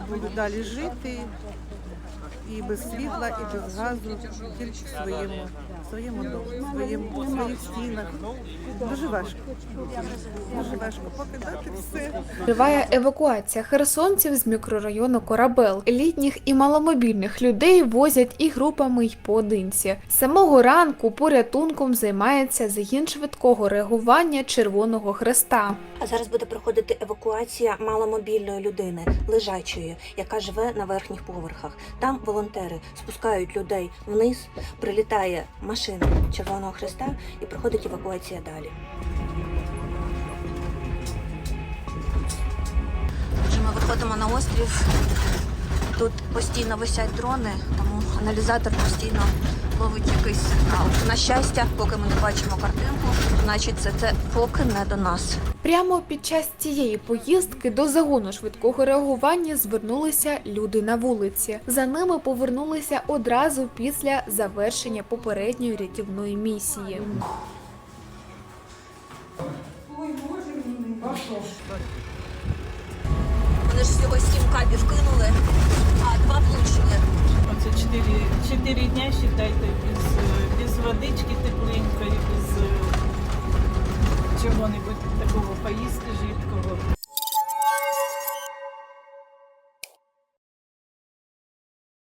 вони будуть далі жити і без світла, і без газу, тільки в своєму, в своєму домі, в своєму, в своїх стінах. Дуже важко. Дуже важко покидати все. Триває евакуація херсонців з мікрорайону Корабел. Літніх і маломобільних людей возять і групами, й поодинці. З самого ранку порятунком займається загін швидкого реагування Червоного Хреста. А зараз буде проходити евакуація маломобільної людини, лежачої, яка живе на верхніх поверхах. Там волонтери спускають людей вниз, прилітає машина Червоного Христа і проходить евакуація далі. Отже, ми виходимо на острів. Тут постійно висять дрони, тому аналізатор постійно ловить якийсь сигнал. На щастя, поки ми не бачимо картинку, значить це, це поки не до нас. Прямо під час цієї поїздки до загону швидкого реагування звернулися люди на вулиці. За ними повернулися одразу після завершення попередньої рятівної місії. Вони ж всього сім кабів кинули, чотири, дня, считайте, без, без водички тепленької, без е, чого-небудь такого поїсти жидкого.